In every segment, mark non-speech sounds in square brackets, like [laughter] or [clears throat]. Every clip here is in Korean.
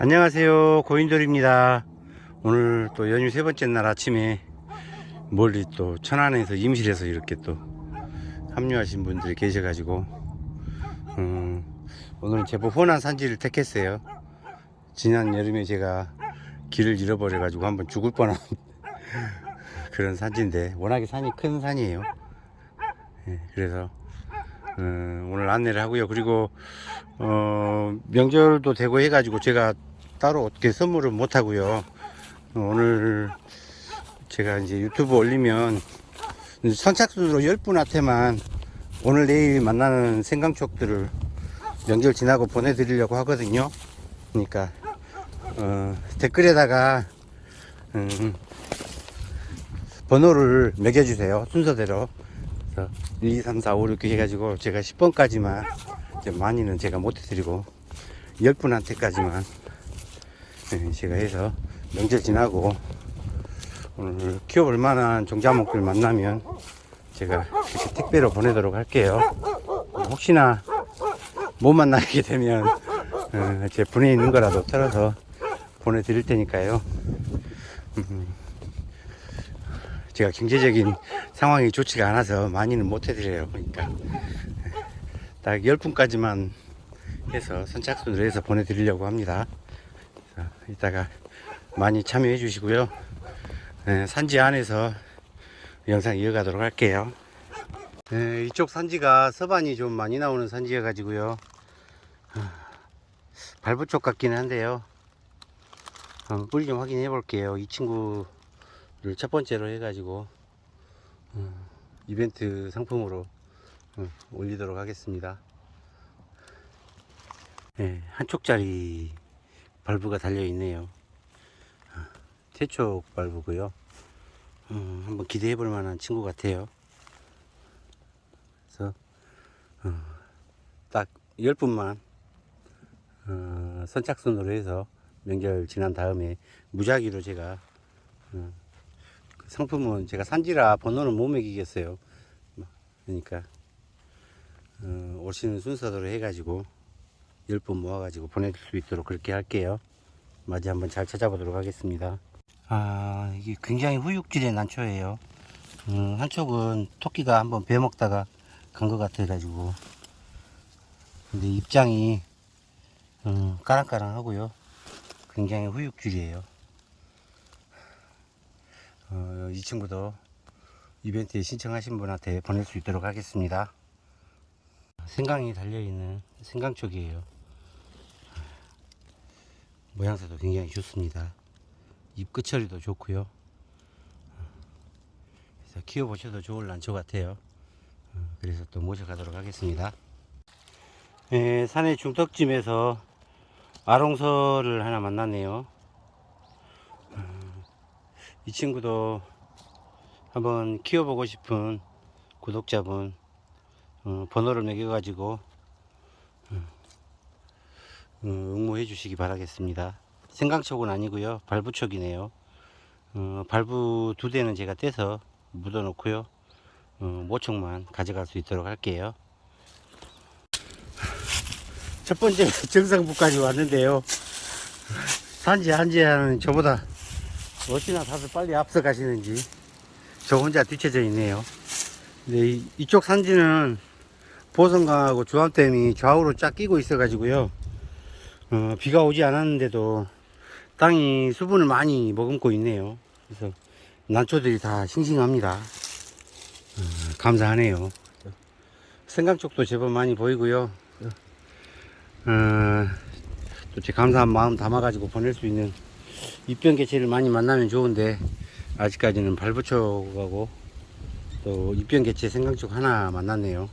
안녕하세요. 고인돌입니다. 오늘 또 연휴 세 번째 날 아침에 멀리 또 천안에서 임실에서 이렇게 또 합류하신 분들이 계셔가지고 음, 오늘은 제법 훤한 산지를 택했어요. 지난 여름에 제가 길을 잃어버려 가지고 한번 죽을 뻔한 [laughs] 그런 산지인데 워낙에 산이 큰 산이에요. 예, 그래서 어, 오늘 안내를 하고요. 그리고 어, 명절도 되고 해가지고 제가 따로 어떻게 선물을 못 하고요. 어, 오늘 제가 이제 유튜브 올리면 선착순으로 10분한테만 오늘 내일 만나는 생강촉들을 명절 지나고 보내드리려고 하거든요. 그러니까 어, 댓글에다가 음, 번호를 매겨주세요. 순서대로. 그래서 1, 2, 3, 4, 5, 6 이렇게 해가지고 제가 10번까지만 이제 많이는 제가 못 해드리고 10분한테까지만 예, 제가 해서 명절 지나고 오늘 키워볼 만한 종자목들 만나면 제가 이렇게 택배로 보내도록 할게요. 혹시나 못 만나게 되면 어, 제 분에 있는 거라도 털어서 보내드릴 테니까요. 음, 제가 경제적인 [laughs] 상황이 좋지가 않아서 많이는 못 해드려요. 그러니까 딱 10분까지만 해서 선착순으로 해서 보내드리려고 합니다. 이따가 많이 참여해 주시고요. 예, 산지 안에서 영상 이어가도록 할게요. 예, 이쪽 산지가 서반이 좀 많이 나오는 산지여 가지고요. 발부 쪽 같기는 한데요. 뿌리 좀 확인해 볼게요. 이 친구를 첫 번째로 해가지고 어, 이벤트 상품으로 어, 올리도록 하겠습니다. 네, 한쪽짜리 발부가 달려 있네요. 어, 태촉 발부고요. 어, 한번 기대해 볼 만한 친구 같아요. 그래서 어, 딱 10분만 어, 선착순으로 해서 명절 지난 다음에 무작위로 제가 어, 그 상품은 제가 산지라 번호는 못 매기겠어요. 그러니까 어, 오시는 순서대로 해가지고 10분 모아가지고 보내줄 수 있도록 그렇게 할게요. 맞이 한번 잘 찾아보도록 하겠습니다. 아 이게 굉장히 후육질의 난초예요. 음, 한쪽은 토끼가 한번 배 먹다가 간 것 같아가지고 근데 입장이 음, 까랑까랑하고요. 굉장히 후육질이에요. 어, 이 친구도 이벤트에 신청하신 분한테 보낼 수 있도록 하겠습니다. 생강이 달려있는 생강촉이에요. 모양새도 굉장히 좋습니다. 잎 끝처리도 좋고요. 그래서 키워보셔도 좋을 난초 같아요. 어, 그래서 또 모셔가도록 하겠습니다. 예, 산의 중턱쯤에서 아롱서를 하나 만났네요. 이 친구도 한번 키워보고 싶은 구독자분 어, 번호를 매겨가지고 어, 어, 응모해 주시기 바라겠습니다. 생강촉은 아니고요. 발부촉이네요. 어, 발부 두 대는 제가 떼서 묻어 놓고요. 어, 모촉만 가져갈 수 있도록 할게요. 첫 번째 [laughs] 정상부까지 왔는데요. 산지 한지 하는 저보다 어찌나 다들 빨리 앞서 가시는지 저 혼자 뒤쳐져 있네요. 근데 이, 이쪽 산지는 보성강하고 주암댐이 좌우로 쫙 끼고 있어 가지고요. 어, 비가 오지 않았는데도 땅이 수분을 많이 머금고 있네요. 그래서 난초들이 다 싱싱합니다. 어, 감사하네요. 생강 쪽도 제법 많이 보이고요. 어, 또제 감사한 마음 담아가지고 보낼 수 있는 입변 개체를 많이 만나면 좋은데 아직까지는 발부초하고 또 입변 개체 생강쪽 하나 만났네요.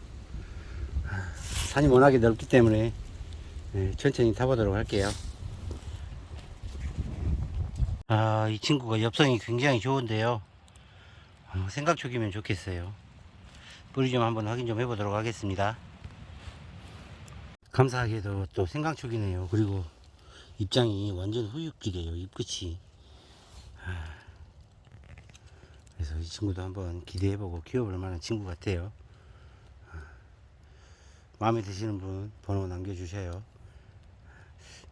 아, 산이 워낙에 넓기 때문에 네, 천천히 타보도록 할게요. 아, 이 친구가 엽성이 굉장히 좋은데요. 어, 생강촉이면 좋겠어요. 뿌리 좀 한번 확인 좀 해보도록 하겠습니다. 감사하게도 또 생강촉이네요. 그리고 입장이 완전 후육질이에요. 입끝이. 아, 그래서 이 친구도 한번 기대해보고 키워볼 만한 친구 같아요. 아, 마음에 드시는 분 번호 남겨주셔요.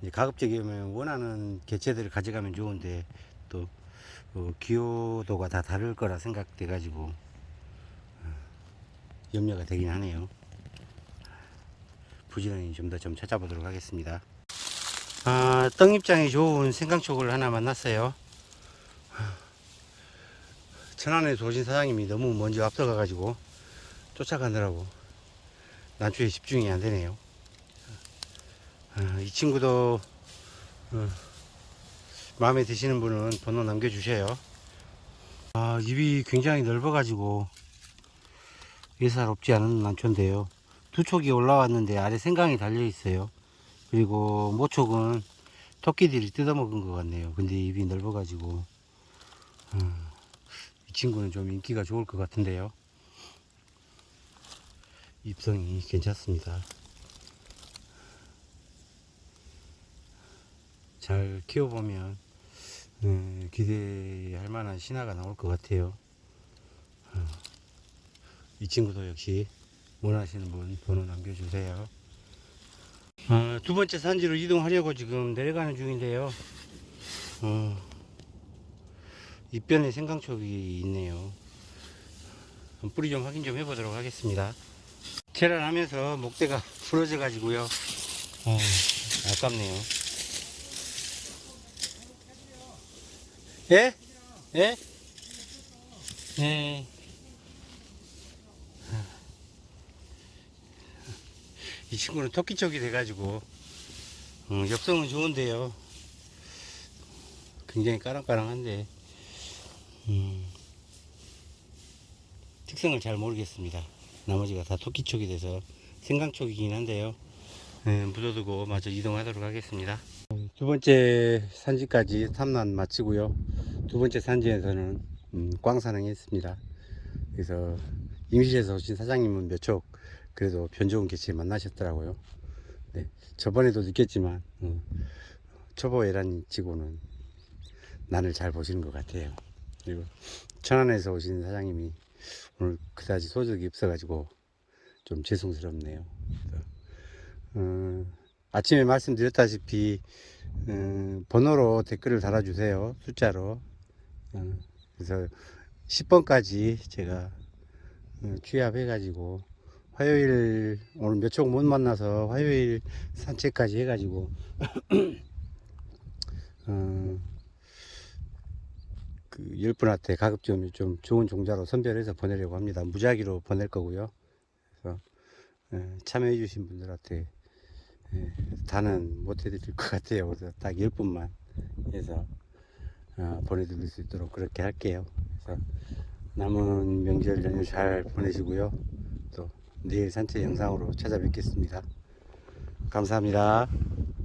이제 가급적이면 원하는 개체들을 가져가면 좋은데 또 어, 기호도가 다 다를 거라 생각돼 가지고 어, 염려가 되긴 하네요. 부지런히 좀 더좀 찾아보도록 하겠습니다. 아, 떡 입장이 좋은 생강촉을 하나 만났어요. 천안에서 오신 사장님이 너무 먼저 앞서가 가지고 쫓아가느라고 난초에 집중이 안 되네요. 아, 이 친구도 어, 마음에 드시는 분은 번호 남겨주세요. 아, 입이 굉장히 넓어가지고 예사롭지 않은 난초인데요. 두 촉이 올라왔는데 아래 생강이 달려 있어요. 그리고 모촉은 토끼들이 뜯어먹은 것 같네요. 근데 입이 넓어가지고 음, 이 친구는 좀 인기가 좋을 것 같은데요. 입성이 괜찮습니다. 잘 키워보면 음, 기대할 만한 신화가 나올 것 같아요. 어, 이 친구도 역시 원하시는 분 번호 남겨주세요. 어, 두 번째 산지로 이동하려고 지금 내려가는 중인데요. 어, 입변에 생강촉이 있네요. 뿌리 좀 확인 좀 해보도록 하겠습니다. 체란하면서 목대가 부러져 가지고요. 어, 아깝네요. 예? 예? 예. 이 친구는 토끼 쪽이 돼가지고 어, 엽성은 좋은데요. 굉장히 까랑까랑한데 음, 특성을 잘 모르겠습니다. 나머지가 다 토끼 쪽이 돼서 생강 쪽이긴 한데요. 예, 묻어두고 마저 이동하도록 하겠습니다. 두 번째 산지까지 탐난 마치고요. 두 번째 산지에서는 음, 꽝산행했습니다. 그래서 임실에서 오신 사장님은 몇촉 그래도 변 좋은 개체 만나셨더라고요. 네, 저번에도 느꼈지만 어, 초보 에란 치고는 난을 잘 보시는 것 같아요. 그리고 천안에서 오신 사장님이 오늘 그다지 소득이 없어가지고 좀 죄송스럽네요. 어, 아침에 말씀드렸다시피 음, 번호로 댓글을 달아주세요. 숫자로. 어, 그래서 10번까지 제가 어, 취합해가지고 화요일 오늘 몇촉못 만나서 화요일 산책까지 해가지고 [clears throat] 어, 그 10분한테 가급적 좀 좋은 종자로 선별해서 보내려고 합니다. 무작위로 보낼 거고요. 그래서 예, 참여해 주신 분들한테 예, 다는 못 해드릴 것 같아요. 그래서 딱 10분만 해서 어, 보내드릴 수 있도록 그렇게 할게요. 그래서 남은 명절 연휴 잘 보내시고요. 또 내일 산책 영상으로 찾아뵙겠습니다. 감사합니다.